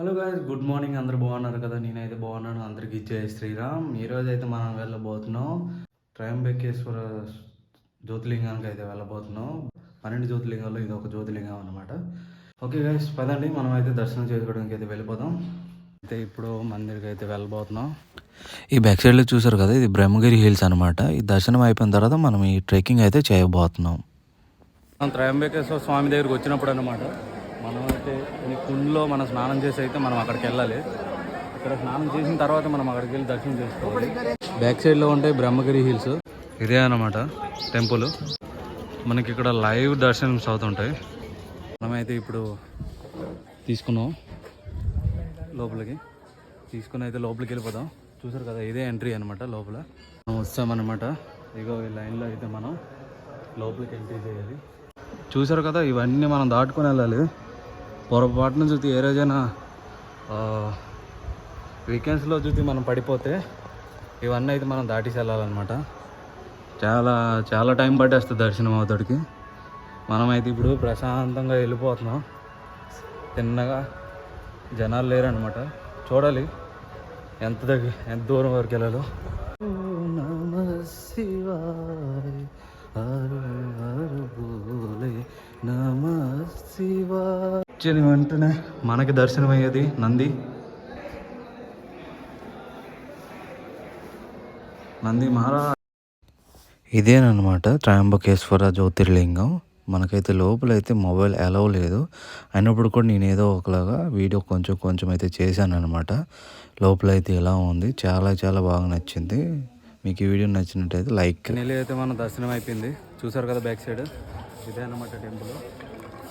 Hello guys good morning అందరు బాగున్నారు కదా? నేనైతే బాగున్నాను. అందరికీ జై శ్రీరామ్. ఈరోజు అయితే మనం వెళ్ళబోతున్నాం. త్రయంబకేశ్వర జ్యోతిలింగానికి అయితే వెళ్ళబోతున్నాం. పన్నెండు జ్యోతిలింగాల్లో ఇది ఒక జ్యోతిలింగం అనమాట ఓకే గాయస్ పదండి. మనం అయితే దర్శనం చేసుకోవడానికి అయితే వెళ్ళిపోదాం. అయితే ఇప్పుడు మందిరికి అయితే వెళ్ళబోతున్నాం. ఈ బ్యాక్ సైడ్లో చూసారు కదా ఇది బ్రహ్మగిరి హిల్స్ అనమాట ఈ దర్శనం అయిపోయిన తర్వాత మనం ఈ ట్రెక్కింగ్ అయితే చేయబోతున్నాం. మనం త్రయంబకేశ్వర స్వామి దగ్గరికి వచ్చినప్పుడు అనమాట కుండలో మనం స్నానం చేసి అయితే మనం అక్కడికి వెళ్ళాలి. ఇక్కడ స్నానం చేసిన తర్వాత మనం అక్కడికి వెళ్ళి దర్శనం చేసుకోవాలి. బ్యాక్ సైడ్లో ఉంటాయి బ్రహ్మగిరి హిల్స్. ఇదే అనమాట టెంపుల్. మనకి ఇక్కడ లైవ్ దర్శనం అవుతుంటాయి మనమైతే ఇప్పుడు తీసుకున్నాం లోపలికి. తీసుకుని అయితే లోపలికి వెళ్ళిపోదాం. చూసారు కదా ఇదే ఎంట్రీ అనమాట లోపల. మనం వస్తామన్నమాట ఇగో ఈ లైన్లో అయితే మనం లోపలికి ఎంట్రీ చేయాలి. చూసారు కదా ఇవన్నీ మనం దాటుకొని వెళ్ళాలి. పొరపాటున చూసి ఏ రోజైనా వీకెండ్స్లో చూసి మనం పడిపోతే ఇవన్నీ అయితే మనం దాటేసి వెళ్ళాలన్నమాట. చాలా చాలా టైం పట్టేస్తుంది దర్శనం అవుతాడికి మనమైతే ఇప్పుడు ప్రశాంతంగా వెళ్ళిపోతున్నాం. తిన్నగా జనాలు లేరనమాట చూడాలి ఎంత దగ్గర ఎంత దూరం వరకు వెళ్ళాలో. వచ్చిన వెంటనే మనకి దర్శనం అయ్యేది నంది. నంది మహారాజ్. ఇదేనమాట త్రయంబకేశ్వర జ్యోతిర్లింగం. మనకైతే లోపలైతే మొబైల్ అలవ్ లేదు. అయినప్పుడు కూడా నేను ఏదో ఒకలాగా వీడియో కొంచెం కొంచెం అయితే చేశాను అనమాట లోపలైతే ఎలా ఉంది. చాలా చాలా బాగా నచ్చింది. మీకు ఈ వీడియో నచ్చినట్టయితే లైక్. నెల్లి అయితే మన దర్శనం అయిపోయింది చూసారు కదా బ్యాక్ సైడ్? ఇదే అనమాట టెంపుల్.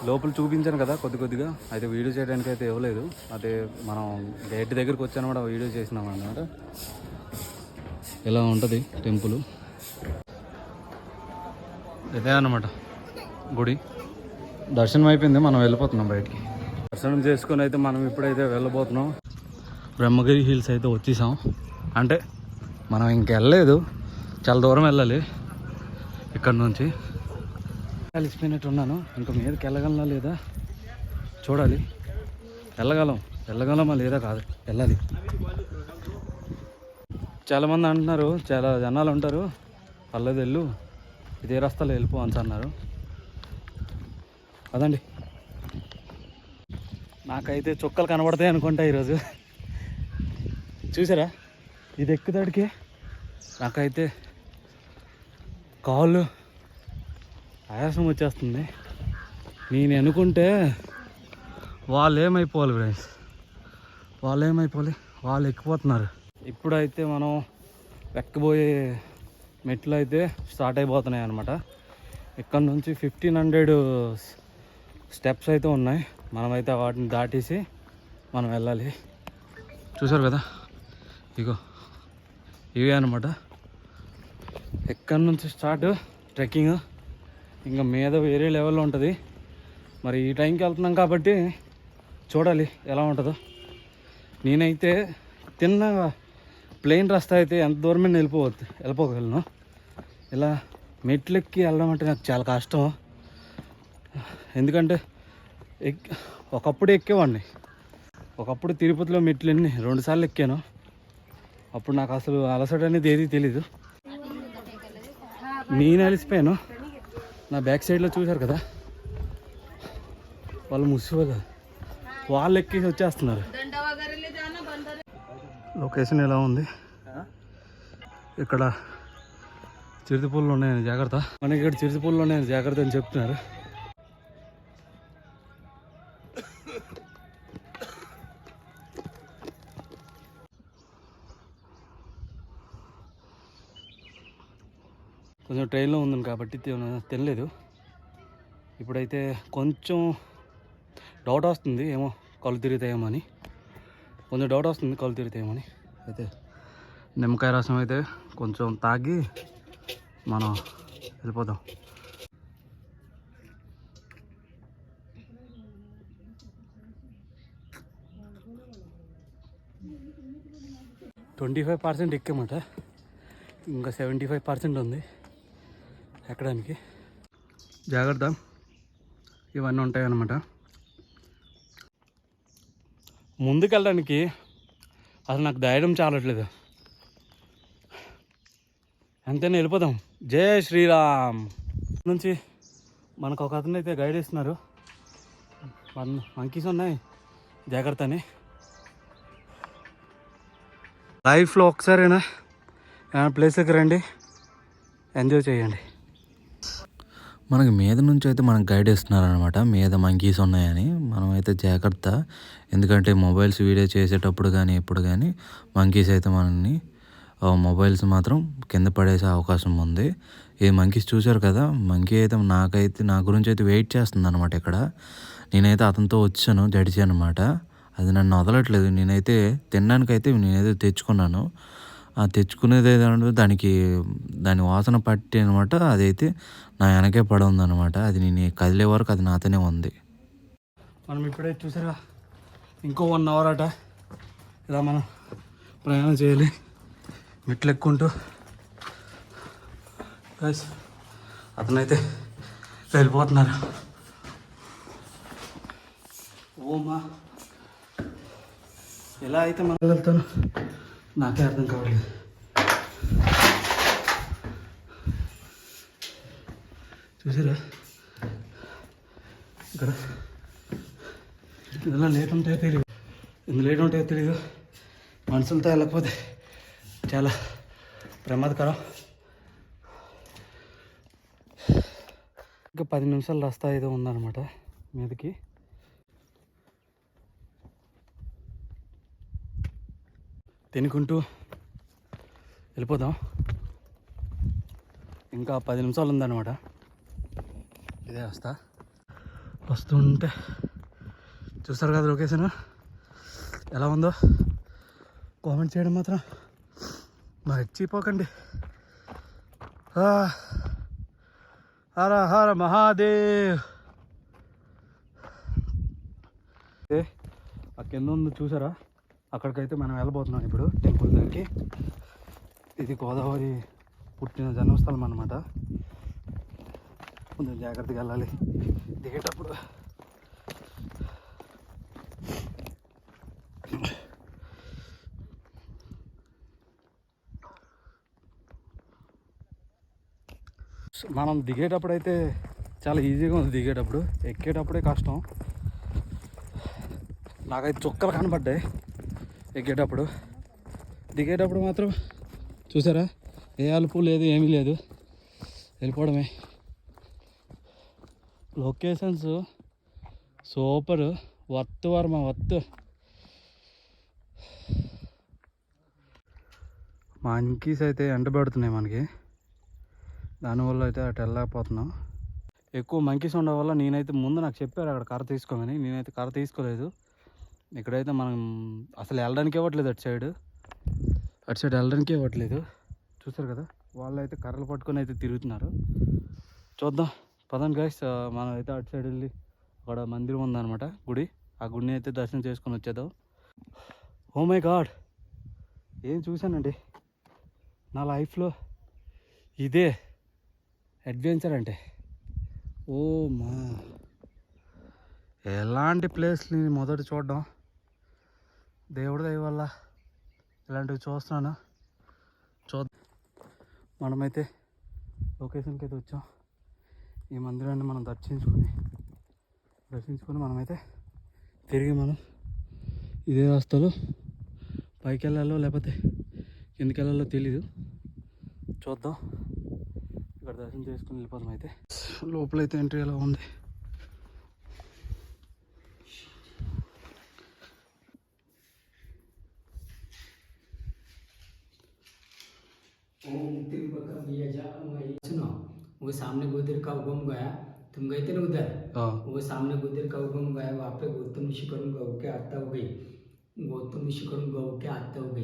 లోపల చూపించాను కదా కొద్ది కొద్దిగా. అయితే వీడియో చేయడానికి అయితే ఇవ్వలేదు. అదే మనం గేట్ దగ్గరికి వచ్చాను కూడా వీడియో చేసినాం అనమాట ఇలా ఉంటుంది టెంపుల్? ఇదే అనమాట గుడి. దర్శనం అయిపోయింది మనం వెళ్ళిపోతున్నాం బయటికి. దర్శనం చేసుకొని అయితే మనం ఇప్పుడైతే వెళ్ళబోతున్నాం. బ్రహ్మగిరి హిల్స్ అయితే వచ్చేసాం. అంటే మనం ఇంకెళ్ళలేదు. చాలా దూరం వెళ్ళాలి. ఇక్కడ నుంచి. కలిసిపోయినట్టు ఉన్నాను ఇంకా మీదకి వెళ్ళగలనా లేదా? చూడాలి. వెళ్ళగలం. వెళ్ళగలమా లేదా కాదు. వెళ్ళాలి. చాలామంది అంటున్నారు చాలా జనాలు ఉంటారు. పర్లేదు వెళ్ళు. ఇదే రస్తాలో వెళ్ళిపో అని అన్నారు. అదండి. నాకైతే చుక్కలు కనబడతాయి అనుకుంటా ఈరోజు. చూసారా? ఇది ఎక్కుతాడికి. నాకైతే కాళ్ళు ఆయాసం వచ్చేస్తుంది. నేను అనుకుంటే వాళ్ళు ఏమైపోవాలి ఫ్రెండ్స్ వాళ్ళు ఏమైపోవాలి వాళ్ళు ఎక్కిపోతున్నారు. ఇప్పుడైతే మనం ఎక్కబోయే మెట్లు అయితే స్టార్ట్ అయిపోతున్నాయి అనమాట ఇక్కడ నుంచి ఫిఫ్టీన్ హండ్రెడ్ స్టెప్స్ అయితే ఉన్నాయి. మనమైతే వాటిని దాటేసి మనం వెళ్ళాలి. చూసారు కదా? ఇగో ఇవే అనమాట ఎక్కడి నుంచి స్టార్ట్ ట్రెక్కింగ్ ఇంకా మీద వేరే లెవెల్లో ఉంటుంది. మరి ఈ టైంకి వెళ్తున్నాం కాబట్టి చూడాలి ఎలా ఉంటుందో. నేనైతే తిన్న ప్లెయిన్ రస్తా అయితే ఎంత దూరమైనా వెళ్ళిపోవద్దు వెళ్ళిపోగలను. ఇలా మెట్లెక్కి వెళ్ళడం అంటే నాకు చాలా కష్టం. ఎందుకంటే ఎక్ ఒకప్పుడు ఎక్కేవాడిని. ఒకప్పుడు తిరుపతిలో మెట్లు ఎన్ని రెండుసార్లు ఎక్కాను. అప్పుడు నాకు అసలు అలసట అనేది ఏది తెలీదు. నేను అలిసిపోయాను. నా బ్యాక్ సైడ్లో చూశారు కదా? వాళ్ళు ముసిపోదు వాళ్ళు ఎక్కేసి వచ్చేస్తున్నారు. లొకేషన్ ఎలా ఉంది? ఇక్కడ చిరుతిపూలు ఉన్నాయని జాగ్రత్త. మనకి ఇక్కడ చిరుతిపూలు ఉన్నాయని జాగ్రత్త అని చెప్తున్నారు. ట్రైన్లో ఉంది కాబట్టి తినలేదు. ఇప్పుడైతే కొంచెం డౌట్ వస్తుంది ఏమో కళ్ళు తిరుగుతాయేమో అని. కొంచెం డౌట్ వస్తుంది కళ్ళు తిరుగుతాయేమో అని. అయితే నిమ్మకాయ రసం అయితే కొంచెం తాగి మనం వెళ్ళిపోదాం. ట్వంటీ ఫైవ్ పర్సెంట్ ఎక్కామట. ఇంకా సెవెంటీ ఫైవ్ పర్సెంట్ ఉంది. ఎక్కడానికి? జాగ్రత్త. ఇవన్నీ ఉంటాయన్నమాట. ముందుకెళ్ళడానికి అసలు నాకు ధైర్యం చాలట్లేదు. అంతేనా వెళ్ళిపోదాం. జై శ్రీరామ్. నుంచి మనకు ఒక అతను అయితే గైడ్ ఇస్తున్నారు మంకీస్ ఉన్నాయి. జాగ్రత్త అని లైఫ్లో ఒకసారైనా ఏమైనా ప్లేస్కి రండి. ఎంజాయ్ చేయండి. మనకి మీద నుంచి అయితే మనకు గైడ్ ఇస్తున్నారనమాట మీద మంకీస్ ఉన్నాయని. మనం అయితే జాగ్రత్త. ఎందుకంటే మొబైల్స్ వీడియో చేసేటప్పుడు కానీ ఎప్పుడు కానీ మంకీస్ అయితే మనల్ని మొబైల్స్ మాత్రం కింద పడేసే అవకాశం ఉంది. ఈ మంకీస్ చూశారు కదా? మంకీ అయితే నాకైతే నా గురించి అయితే వెయిట్ చేస్తుంది అనమాట ఇక్కడ. నేనైతే అతనితో వచ్చాను జడిచి అనమాట అది నన్ను వదలట్లేదు. నేనైతే తినడానికైతే నేనైతే తెచ్చుకున్నాను. తెచ్చుకునేది ఏదంటే దానికి దాని వాసన పట్టి అనమాట అదైతే నా వెనకే పడి ఉందన్నమాట. అది నేను కదిలే వరకు అది నాతోనే ఉంది. మనం ఇప్పుడే చూసారా? ఇంకో వన్ అవర్ అట. ఇలా మనం ప్రయాణం చేయాలి. మెట్లు ఎక్కుంటూ గైస్ అతనైతే వెళ్ళిపోతున్నారు. ఓమా ఎలా అయితే మనం వెళ్తాను? నాకే అర్థం కావట్లేదు. చూసారా? ఇక్కడ. ఇందులో లేట్ ఉంటే తెలియదు ఇందులో లేట్ ఉంటే తెలియదు మనుషులతో వెళ్ళకపోతే చాలా ప్రమాదకరం. ఇంకా పది నిమిషాలు రస్తా ఏదో ఉందన్నమాట మీదకి. తినుకుంటూ వెళ్ళిపోదాం. ఇంకా పది నిమిషాలు ఉందన్నమాట. ఇదే వస్తా. వస్తుంటే చూస్తారు కదా లొకేషన్ ఎలా ఉందో? కామెంట్ చేయడం మాత్రం మర్చిపోకండి. హర హర మహాదేవ్. ఆ కింద ఉంది చూసారా? అక్కడికైతే మనం వెళ్ళబోతున్నాం ఇప్పుడు టెంపుల్ దగ్గరికి. ఇది గోదావరి పుట్టిన జన్మస్థలం అన్నమాట. కొంచెం జాగ్రత్తగా వెళ్ళాలి. దిగేటప్పుడు. మనం దిగేటప్పుడు అయితే చాలా ఈజీగా ఉంది దిగేటప్పుడు. ఎక్కేటప్పుడే కష్టం. నాకైతే చుక్కలు కనబడ్డాయి. ఎక్కేటప్పుడు. దిగేటప్పుడు మాత్రం చూసారా? ఏ అలుపు లేదు ఏమీ లేదు. వెళ్ళిపోవడమే. Locations super. వర్త్ వర్మ వర్త్ మంకీస్ అయితే ఎండబెడుతున్నాయి మనకి. దానివల్ల అయితే అటు వెళ్ళలేకపోతున్నాం. ఎక్కువ మంకీస్ ఉండడం వల్ల నేనైతే ముందు నాకు చెప్పారు అక్కడ కర్ర తీసుకోమని. నేనైతే కర్ర తీసుకోలేదు. ఇక్కడైతే మనం అసలు వెళ్ళడానికి ఇవ్వట్లేదు అటు సైడ్. అటు సైడ్ వెళ్ళడానికి ఇవ్వట్లేదు. చూసారు కదా వాళ్ళు అయితే కర్రలు పట్టుకొని అయితే తిరుగుతున్నారు. చూద్దాం. పదండి గైస్ మనం అయితే అటు సైడ్ వెళ్ళి అక్కడ మందిరం ఉందన్నమాట గుడి. ఆ గుడిని అయితే దర్శనం చేసుకొని వచ్చేద్దాం. ఓ మై గాడ్ ఏం చూశానండి? నా లైఫ్లో ఇదే అడ్వెంచర్ అంటే ఓ మా ఎలాంటి ప్లేస్ని మొదట చూడడం? దేవుడి దయ వల్ల ఇలాంటివి చూస్తున్నాను. చూ మనమైతే లొకేషన్కి అయితే వచ్చాం. ఈ మందిరాన్ని మనం దర్శించుకొని దర్శించుకొని మనమైతే తిరిగి మనం ఇదే రాస్తాలో పైకి వెళ్ళాలో లేకపోతే కిందకి వెళ్ళాలో తెలీదు. చూద్దాం. ఇక్కడ దర్శనం చేసుకుని వెళ్ళిపోదాం అయితే. లోపలైతే ఎంట్రీ ఎలా ఉంది? वो सामने गोदर का उगम गया। तुम गए थे ना उधर? वो सामने गोदर का उगम गया वहाँ पे गौतम ऋषि करुण गौ के आता हो गई। गौतम ऋषि करुण गौ के आता हो गई।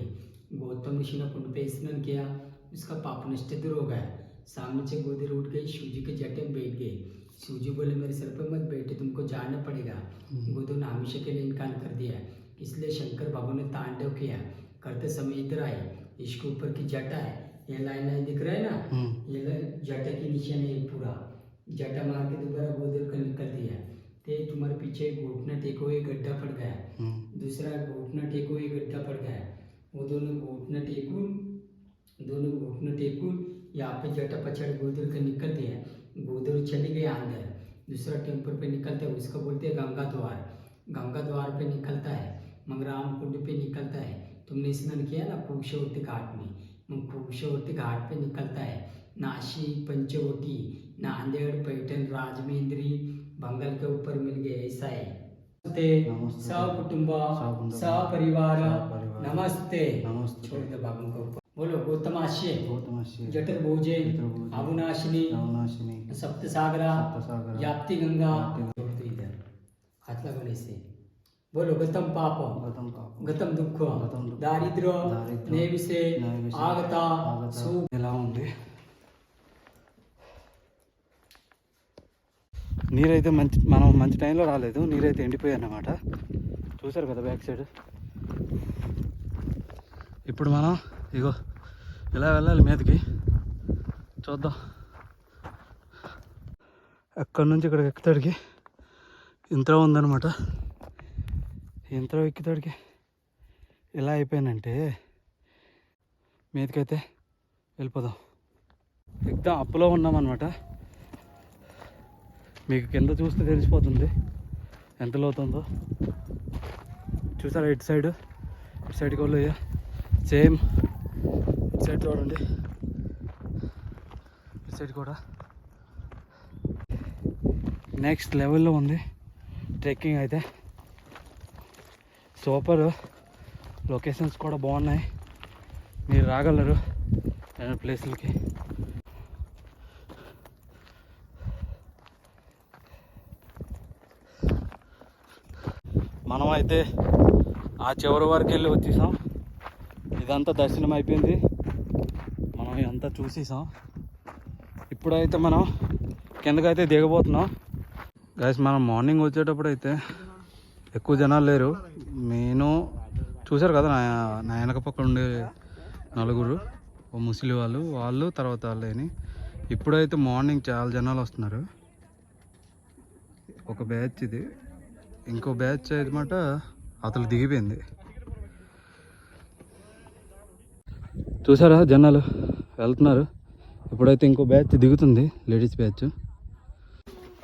गौतम ऋषि ने कुंड पे स्नान किया उसका पाप नष्ट दूर हो गया। सामने से गोदर उठ गई शिवजी के जटे में बैठ गई शिवजी बोले मेरे सर पर मत बैठे तुमको जाना पड़ेगा। गोदर ने हमेशा के लिए इनकार कर दिया। इसलिए शंकर भगवान ने तांडव किया। करते समय इधर आए। इसके ऊपर की जटा है। ये लाइन लाइन दिख रहा है ना? हम्म, ये जटा के निशान है पूरा। जटा मार के दोबारा गोदर को निकल दिया। ते तुम्हारे पीछे घुटना टेको एक गड्ढा पड़ गया। ఉమ్. दूसरा घुटना टेको एक गड्ढा पड़ गया। वो दोनों घुटना टेकून दोनों घुटना टेकून यहाँ पे जटा पछड़ गोदर के निकलते हैं गोदर चले गए अंदर दूसरा टेंपल पे निकलता है उसको बोलते हैं गंगा द्वार। गंगा द्वार पे निकलता है मंगराम कुंड पे निकलता है। तुमने स्नान किया ना खूबशवर्ती घाट में? कुशवती घाट पे निकलता है। नासी पंचवटी नांदेड़ पैठन राजमेंद्री बंगल के ऊपर मिल गए ऐसा है। नमस्ते। सब कुटुंब सब परिवार नमस्ते। छोड़ दो बाबू को बोलो गौतमाश्य जटर भोजे अविनाशिनी सप्त सागरा याप्ति गंगा छोड़ दो इधर। हाथ लगाने से બોલો ગતમ પાપ ગતમ પાપ గతం దుఃఖం గతం దారిద్ర్యం నేవిసే ఆగత ఎలా ఉంది నీరైతే మంచి మనం మంచి టైంలో రాలేదు. నీరైతే ఎండిపోయాయి అన్నమాట. చూసారు కదా బ్యాక్ సైడ్ ఇప్పుడు మనం ఇగో ఇలా వెళ్ళాలి మీదకి? చూద్దాం. అక్కడి నుంచి ఇక్కడికి ఎక్కడికి ఇంత ఉందన్నమాట. ఇంత ఎక్కితోడికి ఎలా అయిపోయానంటే మీదకైతే వెళ్ళిపోదాం. ఎగ్దాం అప్పులో ఉన్నామన్నమాట. మీకు కింద చూస్తే తెలిసిపోతుంది ఎంత లోతుందో. చూసారా ఇటు సైడ్? ఇటు సైడ్కి వాళ్ళు సేమ్ ఇటు సైడ్ చూడండి. ఇటు సైడ్ కూడా. నెక్స్ట్ లెవెల్లో ఉంది ట్రెక్కింగ్ అయితే. సూపర్. లొకేషన్స్ కూడా బాగున్నాయి. మీరు రాగలరు నేను ప్లేసులకి. మనం అయితే ఆ చివరి వరకు వెళ్ళి వచ్చేసాం. ఇదంతా దర్శనం అయిపోయింది. మనం ఇదంతా చూసేసాం. ఇప్పుడైతే మనం కిందకైతే దిగబోతున్నాం. గైస్ మనం మార్నింగ్ వచ్చేటప్పుడు అయితే ఎక్కువ జనాలు లేరు. నేను చూశారు కదా నా నా వెనక పక్కన ఉండే నలుగురు ఓ ముసలి వాళ్ళు. వాళ్ళు తర్వాత వాళ్ళని ఇప్పుడైతే మార్నింగ్ చాలా జనాలు వస్తున్నారు. ఒక బ్యాచ్ ఇది. ఇంకో బ్యాచ్ అనమాట అతను దిగిపోయింది. చూసారా జనాలు? వెళ్తున్నారు. ఇప్పుడైతే ఇంకో బ్యాచ్ దిగుతుంది లేడీస్ బ్యాచ్.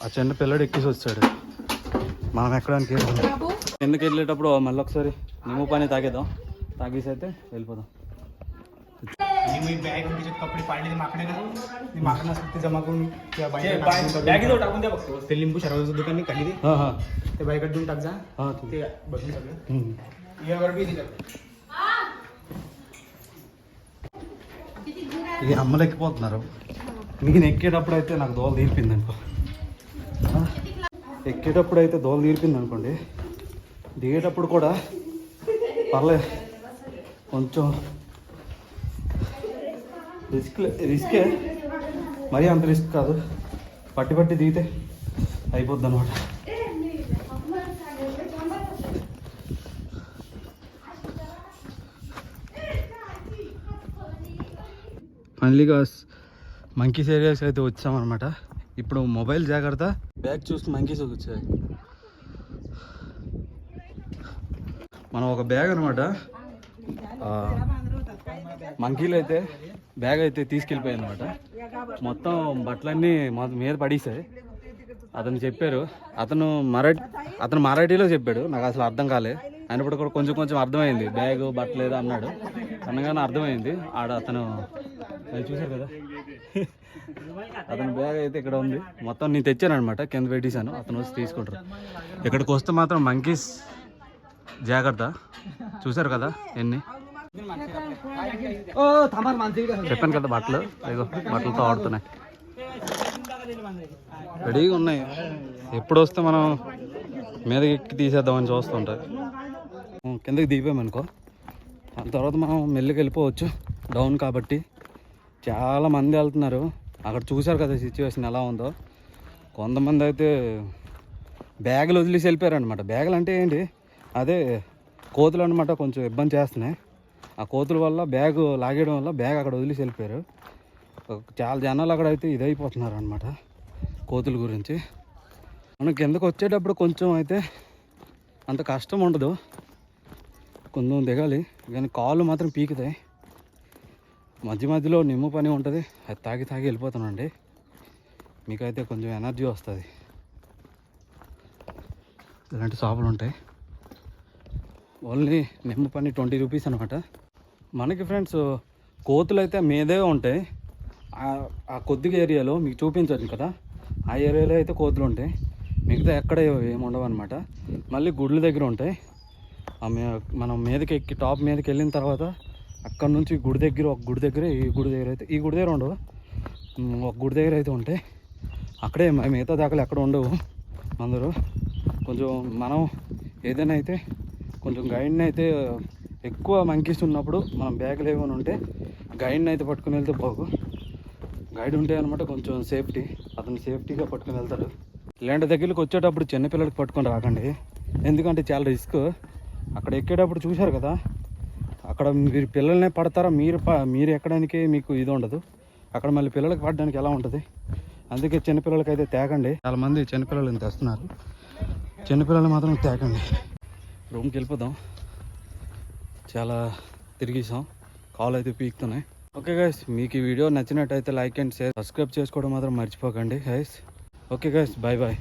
ఆ చిన్న పిల్లడు ఎక్కేసి వచ్చాడు. మనం ఎక్కడానికి? ఎందుకు వెళ్ళేటప్పుడు మళ్ళీ ఒకసారి నిమ్ము పని తాగేద్దాం తాగేసి అయితే వెళ్ళిపోదాం मी बॅग त्याच्यात कपडे पाडले ते माकडे ना ते माकडे नसतात ते जमा करून त्या बाईकडे बॅगी जाऊ टाकून द्या बघतो ते लिंबू शरबताचं दुकान मी खाली दे हा हा ते बाईकडे देऊन टाक जा हा ठीक ते बघून सगळं हम्म. यावर बी दिलं ఈ అమ్మలు ఎక్కిపోతున్నారు నేను ఎక్కేటప్పుడు అయితే నాకు దోల తీరిపింది అనుకో ఆ, ఎక్కేటప్పుడు అయితే దోల తీరిపింది అనుకోండి దిగేటప్పుడు కూడా పర్లేదు కొంచెం రిస్క్ రిస్కే. మరీ అంత రిస్క్ కాదు. పట్టి పట్టి దిగితే అయిపోద్ది అనమాట ఫైనలీగా మంకీస్ ఏరియాస్ అయితే వచ్చామన్నమాట. ఇప్పుడు మొబైల్ జాగ్రత్త. బ్యాగ్ చూస్తే మంకీస్ వచ్చాయి. మనం ఒక బ్యాగ్ అనమాట మంకీలు అయితే బ్యాగ్ అయితే తీసుకెళ్ళిపోయాయి అనమాట మొత్తం బట్టలన్నీ మీద పడేసాయి. అతను చెప్పారు అతను మరాఠీ అతను మరాఠీలో చెప్పాడు నాకు అసలు అర్థం కాలే. అయినప్పుడు కూడా కొంచెం కొంచెం అర్థమైంది. బ్యాగ్ బట్టలు ఏదో అన్నాడు. అనగానే అర్థమైంది. ఆడ అతను అది చూశారు కదా? అతని బ్యాగ్ అయితే ఇక్కడ ఉంది. మొత్తం నేను తెచ్చాను అనమాట కింద పెట్టేశాను. అతను వచ్చి తీసుకుంటారు. ఇక్కడికి వస్తే మాత్రం మంకీస్ జాగ్రత్త. చూశారు కదా ఎన్ని? చెప్పాను కదా బట్టలు. ఇగో బట్టలతో ఆడుతున్నాయి. రెడీగా ఉన్నాయి. ఎప్పుడు వస్తే మనం మీదకి ఎక్కి తీసేద్దామని చూస్తుంటారు. ఉం, కిందకి దిగిపోయామనుకో. దాని తర్వాత మనం మెల్లికి వెళ్ళిపోవచ్చు. డౌన్ కాబట్టి. చాలా మంది వెళ్తున్నారు. అక్కడ చూశారు కదా సిచ్యువేషన్ ఎలా ఉందో. కొంతమంది అయితే బ్యాగులు వదిలేసి వెళ్ళిపోయారనమాట బ్యాగులు అంటే ఏంటి? అదే కోతులు అనమాట కొంచెం ఇబ్బంది చేస్తున్నాయి. ఆ కోతుల వల్ల బ్యాగ్ లాగేయడం వల్ల బ్యాగ్ అక్కడ వదిలేసి వెళ్ళిపోయారు. చాలా జనాలు అక్కడ అయితే ఇదైపోతున్నారు అనమాట కోతుల గురించి. మనం కిందకు వచ్చేటప్పుడు కొంచెం అయితే అంత కష్టం ఉండదు. కొంచెం దిగాలి. కానీ కాళ్ళు మాత్రం పీకుతాయి. మధ్య మధ్యలో నిమ్మ పని ఉంటుంది. అది తాగి తాగి వెళ్ళిపోతానండి. మీకైతే కొంచెం ఎనర్జీ వస్తుంది. ఇలాంటి షాపులు ఉంటాయి. ఓన్లీ నిమ్మ పని ట్వంటీ రూపీస్ అనమాట మనకి ఫ్రెండ్స్ కోతులు అయితే మీదే ఉంటాయి. ఆ- కొద్దిగా ఏరియాలో మీకు చూపించచ్చు కదా ఆ ఏరియాలో అయితే కోతులు ఉంటాయి. మిగతా ఎక్కడ ఏమి ఉండవు అనమాట మళ్ళీ గుడ్ల దగ్గర ఉంటాయి. ఆ మే- మనం మీదకి ఎక్కి టాప్ మీదకి వెళ్ళిన తర్వాత అక్కడ నుంచి గుడి దగ్గర ఒక గుడి దగ్గర ఈ గుడి దగ్గర అయితే ఈ గుడి దగ్గర ఉండవు. ఒక గుడి దగ్గర అయితే ఉంటాయి. అక్కడే మిగతా దాఖలు ఎక్కడ ఉండవు. అందరూ కొంచెం మనం ఏదైనా అయితే కొంచెం గైడ్ని అయితే ఎక్కువ మంకీస్ ఉన్నప్పుడు మనం బ్యాగులు ఏమైనా ఉంటే గైడ్ని అయితే పట్టుకుని వెళ్తే బాగు. గైడ్ ఉంటే అనమాట కొంచెం సేఫ్టీ. అతను సేఫ్టీగా పట్టుకుని వెళ్తాడు. ఇలాంటి దగ్గరికి వచ్చేటప్పుడు చిన్నపిల్లలకి పట్టుకొని రాకండి. ఎందుకంటే చాలా రిస్క్. అక్కడ ఎక్కేటప్పుడు చూశారు కదా? అక్కడ మీరు పిల్లల్నే పడతారా? మీరు ప- మీరు ఎక్కడానికి మీకు ఇది ఉండదు. అక్కడ మళ్ళీ పిల్లలకి పడడానికి ఎలా ఉంటుంది? అందుకే చిన్నపిల్లలకి అయితే తేకండి చాలామంది చిన్నపిల్లలని తెస్తున్నారు. చిన్నపిల్లలు మాత్రం తేకండి. రూమ్కి వెళ్ళిపోదాం. చాలా తిరిగేసాం. కాల్ అయితే పీక్తున్నాయి. ఓకే గైస్ మీకు ఈ వీడియో నచ్చినట్టయితే లైక్ అండ్ షేర్ సబ్స్క్రైబ్ చేసుకోవడం మాత్రం మర్చిపోకండి guys okay guys bye bye